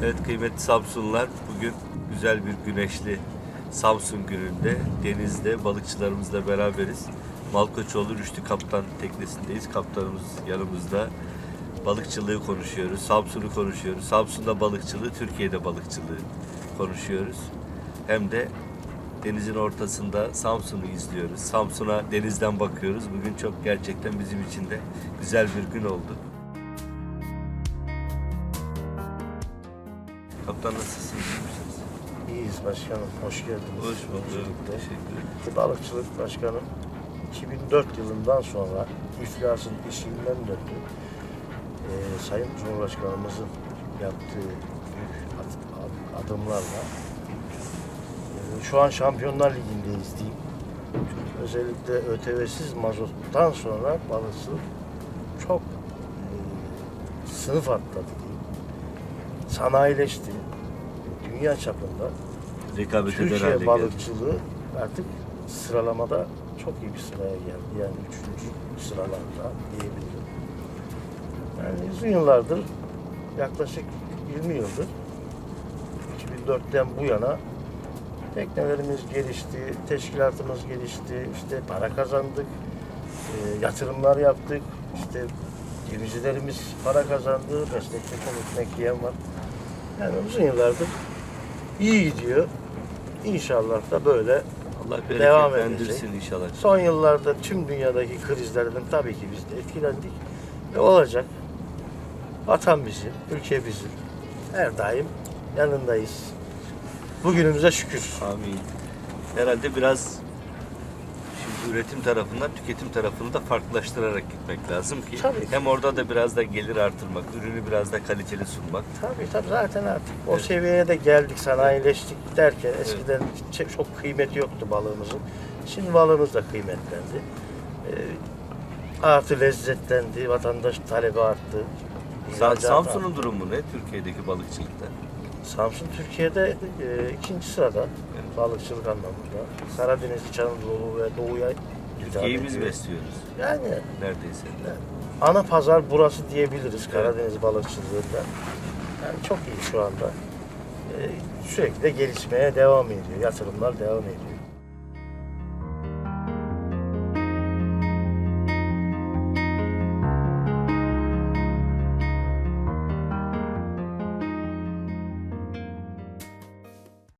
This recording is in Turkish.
Kıymetli Samsunlular bugün güzel bir güneşli Samsun gününde denizde balıkçılarımızla beraberiz. Malkoçoğlu Rüştü Kaptan teknesindeyiz. Kaptanımız yanımızda. Balıkçılığı konuşuyoruz. Samsun'u konuşuyoruz. Samsun'da balıkçılığı, Türkiye'de balıkçılığı konuşuyoruz. Hem de denizin ortasında Samsun'u izliyoruz. Samsun'a denizden bakıyoruz. Bugün çok gerçekten bizim için de güzel bir gün oldu. Kaptan misiniz? İyiyiz başkanım. Hoş geldiniz. Hoş bulduk. Teşekkür ederim. Balıkçılık başkanım 2004 yılından sonra iflasın işinden döndü. Ee, Sayın Cumhurbaşkanımızın yaptığı büyük ad- ad- adımlarla e, şu an Şampiyonlar Ligi'ndeyiz diyeyim. Çünkü özellikle ÖTV'siz mazottan sonra balıkçılık çok e, sınıf atladı. Sanayileşti. Dünya çapında Rekabete Türkiye balıkçılığı artık sıralamada çok iyi bir sıraya geldi. Yani üçüncü sıralarda diyebilirim. Yani uzun yıllardır, yaklaşık 20 yıldır, 2004'ten bu yana teknelerimiz gelişti, teşkilatımız gelişti, işte para kazandık, e, yatırımlar yaptık, işte gemicilerimiz para kazandı, meslekte yiyen var. Yani uzun yıllardır iyi gidiyor. İnşallah da böyle Allah Devam bereketlendirsin inşallah. Son yıllarda tüm dünyadaki krizlerden tabii ki biz de etkilendik. Ve olacak. Vatan bizim, ülke bizim. Her daim yanındayız. Bugünümüze şükür. Amin. Herhalde biraz üretim tarafından tüketim tarafını da farklılaştırarak gitmek lazım ki Tabii hem orada da biraz da gelir artırmak, ürünü biraz da kaliteli sunmak. Tabii tabii zaten artık o Evet. seviyeye de geldik, sanayileştik derken eskiden çok- çok kıymeti yoktu balığımızın. Şimdi balığımız da kıymetlendi. Ee, artı lezzetlendi, vatandaş talebi arttı. Samsun'un durumu ne Türkiye'deki balıkçılıkta? Samsun Türkiye'de e, ikinci sırada balıkçılık anlamında. Karadeniz, İç Anadolu ve Doğu'ya Türkiye'yi biz besliyoruz Yani neredeyse. ana pazar burası diyebiliriz Karadeniz balıkçılığında. Yani çok iyi şu anda. E, sürekli de gelişmeye devam ediyor. Yatırımlar devam ediyor.